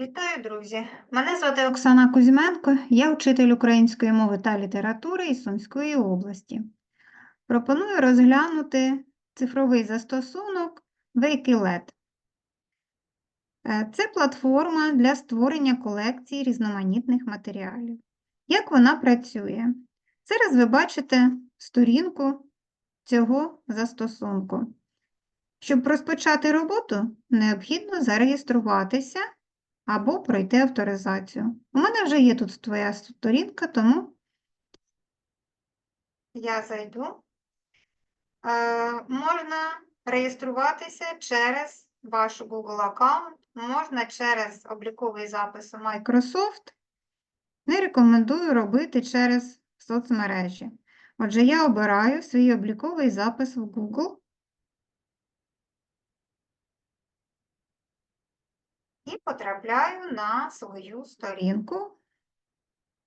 Вітаю, друзі! Мене звати Оксана Кузьменко, я вчитель української мови та літератури із Сумської області. Пропоную розглянути цифровий застосунок. Е, Це платформа для створення колекцій різноманітних матеріалів. Як вона працює? Зараз ви бачите сторінку цього застосунку. Щоб розпочати роботу, необхідно зареєструватися або пройти авторизацію. У мене вже є тут твоя сторінка, тому я зайду. Е, можна реєструватися через ваш Google аккаунт, можна через обліковий запис у Microsoft. Не рекомендую робити через соцмережі. Отже, я обираю свій обліковий запис в Google. Потрапляю на свою сторінку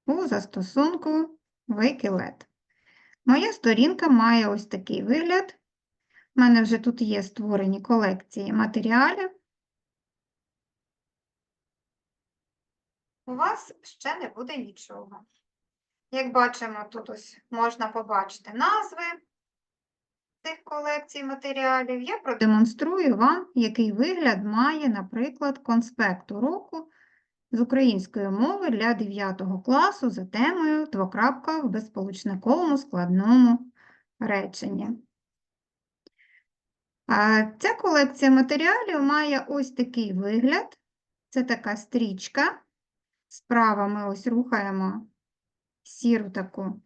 у застосунку Wikilet. Моя сторінка має ось такий вигляд. У мене вже тут є створені колекції матеріалів. У вас ще не буде нічого. Як бачимо, тут ось можна побачити назви цих колекцій матеріалів, я продемонструю вам, який вигляд має, наприклад, конспект уроку з української мови для 9 класу за темою двокрапка в безполучниковому складному реченні. Ця колекція матеріалів має ось такий вигляд. Це така стрічка. Справа ми ось рухаємо сіру таку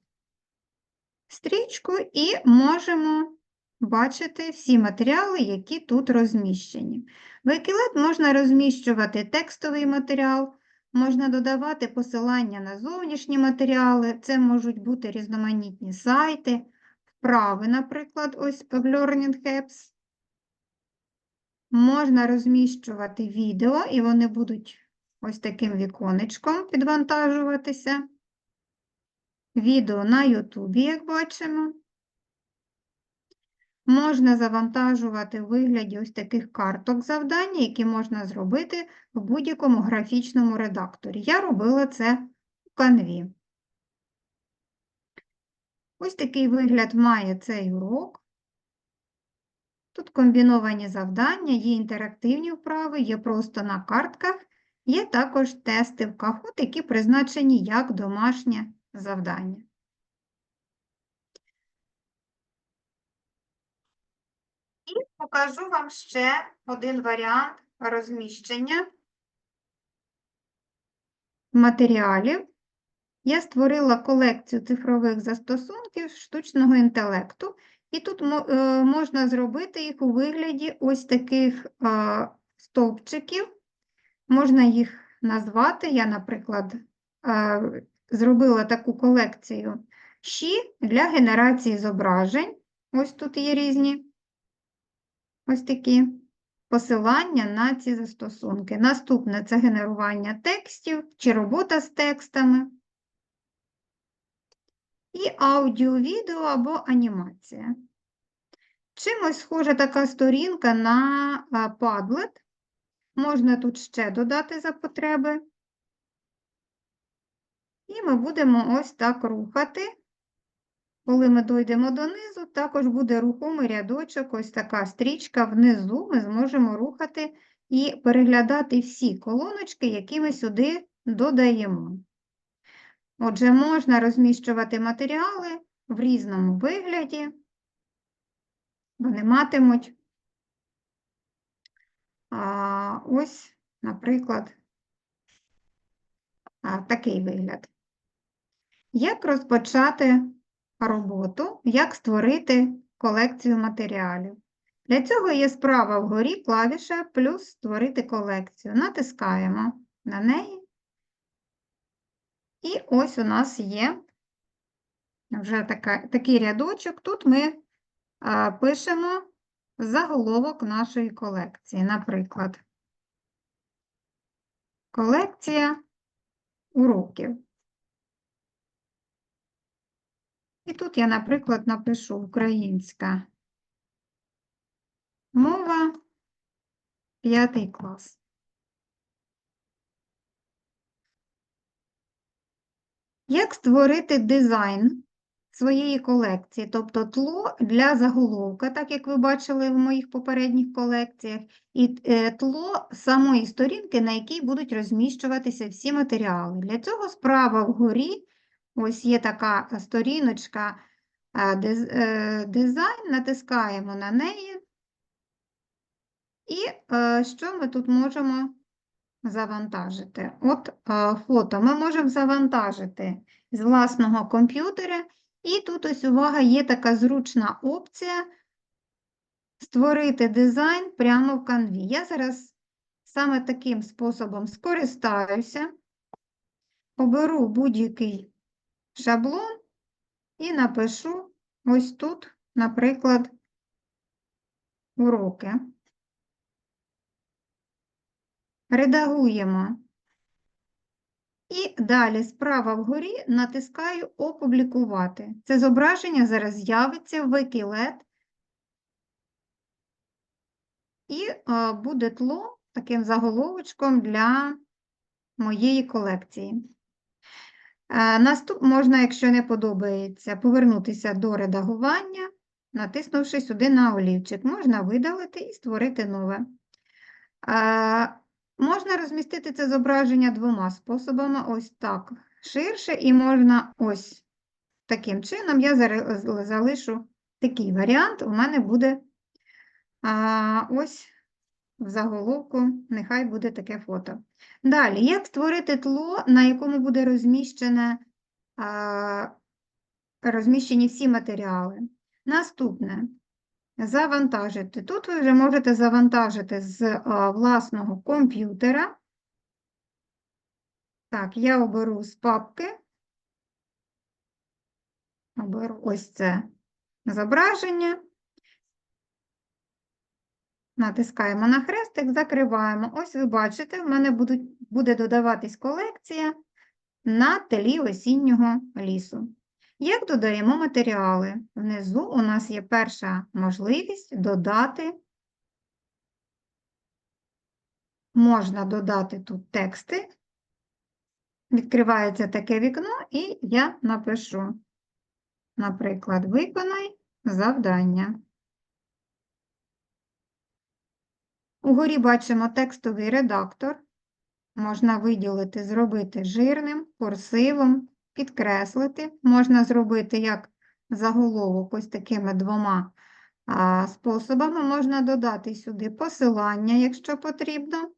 стрічку і можемо бачити всі матеріали, які тут розміщені. В Wikilet можна розміщувати текстовий матеріал, можна додавати посилання на зовнішні матеріали, це можуть бути різноманітні сайти, вправи, наприклад, ось в Learning Apps. Можна розміщувати відео, і вони будуть ось таким віконечком підвантажуватися. Відео на Ютубі, як бачимо. Можна завантажувати у вигляді ось таких карток завдання, які можна зробити в будь-якому графічному редакторі. Я робила це у Canvі. Ось такий вигляд має цей урок. Тут комбіновані завдання, є інтерактивні вправи, є просто на картках, є також тести в Kahoot, які призначені як домашнє завдання. І покажу вам ще один варіант розміщення матеріалів. Я створила колекцію цифрових застосунків штучного інтелекту, і тут е, можна зробити їх у вигляді ось таких е, стовпчиків. Можна їх назвати. Я, наприклад, е, зробила таку колекцію щі для генерації зображень. Ось тут є різні ось такі посилання на ці застосунки. Наступне це генерування текстів чи робота з текстами. І аудіо, відео або анімація. Чимось схожа така сторінка на Padlet. Можна тут ще додати за потреби. І ми будемо ось так рухати. Коли ми дійдемо донизу, також буде рухомий рядочок, ось така стрічка внизу, ми зможемо рухати і переглядати всі колоночки, які ми сюди додаємо. Отже, можна розміщувати матеріали в різному вигляді, вони матимуть а, ось, наприклад, а, такий вигляд. Як розпочати роботу, як створити колекцію матеріалів. Для цього є справа вгорі клавіша плюс створити колекцію. Натискаємо на неї. І ось у нас є вже така, такий рядочок. Тут ми а, пишемо заголовок нашої колекції. Наприклад, колекція уроків. І тут я, наприклад, напишу українська мова п'ятий клас. Як створити дизайн своєї колекції, тобто тло для заголовка, так як ви бачили в моїх попередніх колекціях, і е, тло самої сторінки, на якій будуть розміщуватися всі матеріали. Для цього справа вгорі ось є така сторіночка е, диз- дизайн, натискаємо на неї. І е, що ми тут можемо завантажити? От е, фото ми можемо завантажити з власного комп'ютера. І тут ось увага, є така зручна опція створити дизайн прямо в канві. Я зараз саме таким способом скористаюся, оберу будь-який шаблон і напишу ось тут, наприклад, уроки. Редагуємо. І далі справа вгорі натискаю Опублікувати. Це зображення зараз з'явиться в Wikilet і е, буде тло таким заголовочком для моєї колекції. Наступ можна, якщо не подобається, повернутися до редагування, натиснувши сюди на олівчик. Можна видалити і створити нове. Можна розмістити це зображення двома способами. Ось так ширше, і можна ось таким чином. Я залишу такий варіант. У мене буде ось в заголовку, нехай буде таке фото. Далі, як створити тло, на якому буде розміщене, розміщені всі матеріали? Наступне. Завантажити. Тут ви вже можете завантажити з а, власного комп'ютера. Так, я оберу з папки. Оберу ось це зображення. Натискаємо на хрестик, закриваємо. Ось ви бачите, в мене будуть, буде додаватись колекція на тлі осіннього лісу. Як додаємо матеріали? Внизу у нас є перша можливість додати. Можна додати тут тексти. Відкривається таке вікно, і я напишу, наприклад, виконай завдання. Угорі бачимо текстовий редактор. Можна виділити, зробити жирним, курсивом, підкреслити. Можна зробити як заголовок ось такими двома а, способами. Можна додати сюди посилання, якщо потрібно.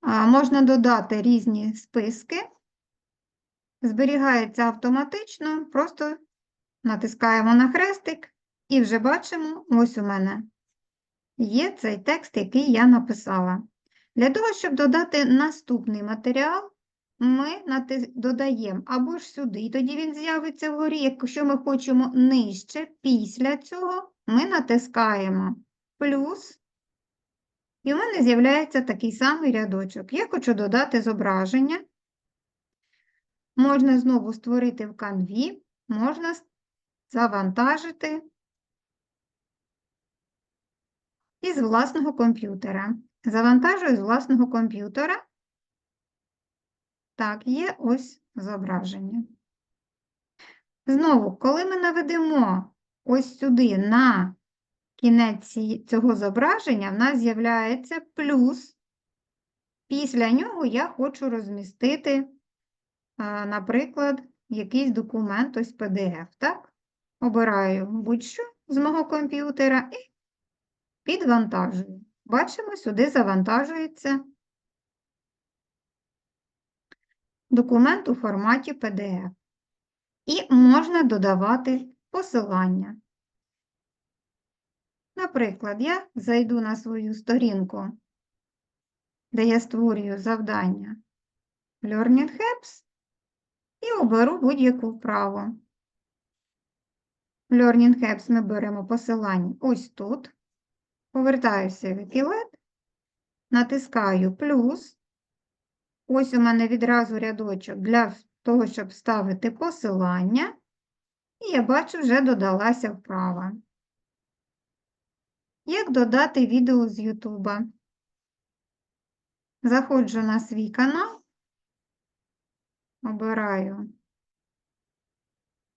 А, Можна додати різні списки. Зберігається автоматично, просто натискаємо на хрестик і вже бачимо, ось у мене є цей текст, який я написала. Для того, щоб додати наступний матеріал, ми додаємо або ж сюди, і тоді він з'явиться вгорі. Якщо ми хочемо нижче, після цього ми натискаємо плюс, і у мене з'являється такий самий рядочок. Я хочу додати зображення. Можна знову створити в канві, можна завантажити із власного комп'ютера. Завантажую з власного комп'ютера. Так, є ось зображення. Знову, коли ми наведемо ось сюди на кінець цього зображення, в нас з'являється плюс. Після нього я хочу розмістити, наприклад, якийсь документ, ось PDF, так? Обираю будь-що з мого комп'ютера і підвантажую. Бачимо, сюди завантажується документ у форматі PDF. І можна додавати посилання. Наприклад, я зайду на свою сторінку, де я створюю завдання Learning Apps і оберу будь-яку вправу. Learning Apps ми беремо посилання ось тут. Повертаюся в Wikilet, натискаю плюс. Ось у мене відразу рядочок для того, щоб вставити посилання. І я бачу, вже додалася вправа. Як додати відео з YouTube? Заходжу на свій канал обираю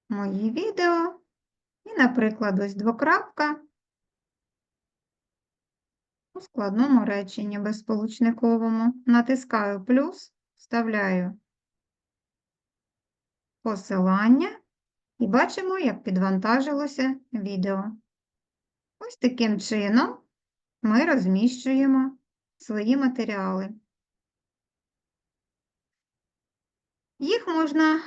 мої відео і, наприклад, ось двокрапка у складному реченні безсполучниковому. Натискаю плюс, вставляю посилання і бачимо, як підвантажилося відео. Ось таким чином ми розміщуємо свої матеріали. Їх можна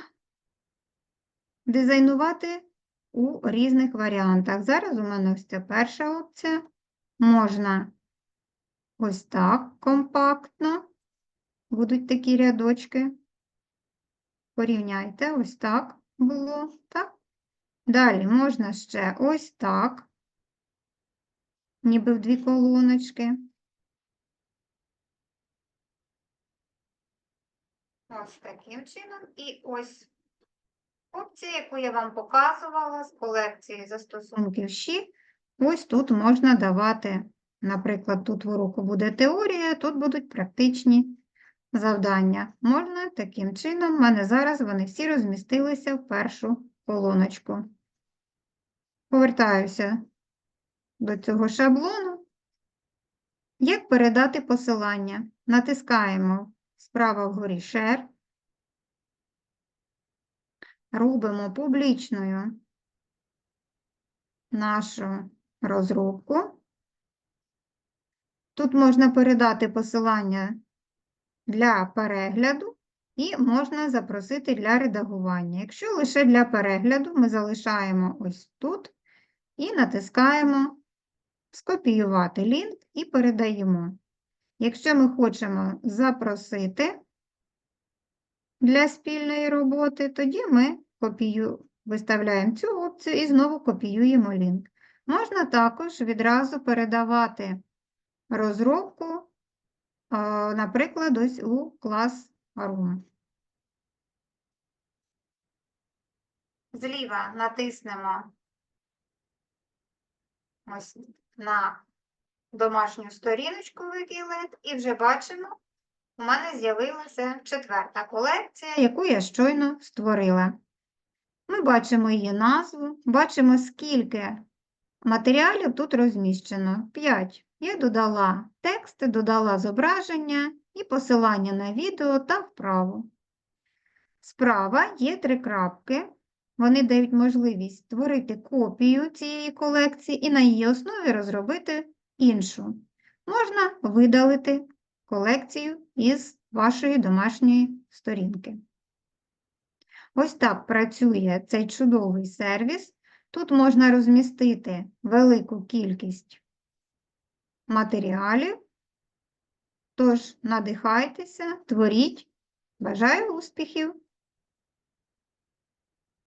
дизайнувати у різних варіантах. Зараз у мене ось ця перша опція. Можна ось так компактно. Будуть такі рядочки. Порівняйте, ось так було, так? Далі можна ще ось так, ніби в дві колоночки. Ось таким чином. І ось опція, яку я вам показувала з колекції застосунків ЩІ. Ось тут можна давати, наприклад, тут в уроку буде теорія, тут будуть практичні завдання. Можна таким чином, в мене зараз вони всі розмістилися в першу колоночку. Повертаюся до цього шаблону. Як передати посилання? Натискаємо справа вгорі Share. Робимо публічною нашу розробку. Тут можна передати посилання для перегляду і можна запросити для редагування. Якщо лише для перегляду, ми залишаємо ось тут і натискаємо скопіювати лінк і передаємо. Якщо ми хочемо запросити для спільної роботи, тоді ми копію, виставляємо цю опцію і знову копіюємо лінк. Можна також відразу передавати розробку, наприклад, ось у Classroom. Зліва натиснемо ось на домашню сторіночку Wikilet і вже бачимо, у мене з'явилася четверта колекція, яку я щойно створила. Ми бачимо її назву, бачимо, скільки матеріалів тут розміщено. 5. Я додала текст, додала зображення і посилання на відео та вправу. Справа є три крапки. Вони дають можливість створити копію цієї колекції і на її основі розробити іншу. Можна видалити колекцію із вашої домашньої сторінки. Ось так працює цей чудовий сервіс. Тут можна розмістити велику кількість матеріалів. Тож, надихайтеся, творіть. Бажаю успіхів!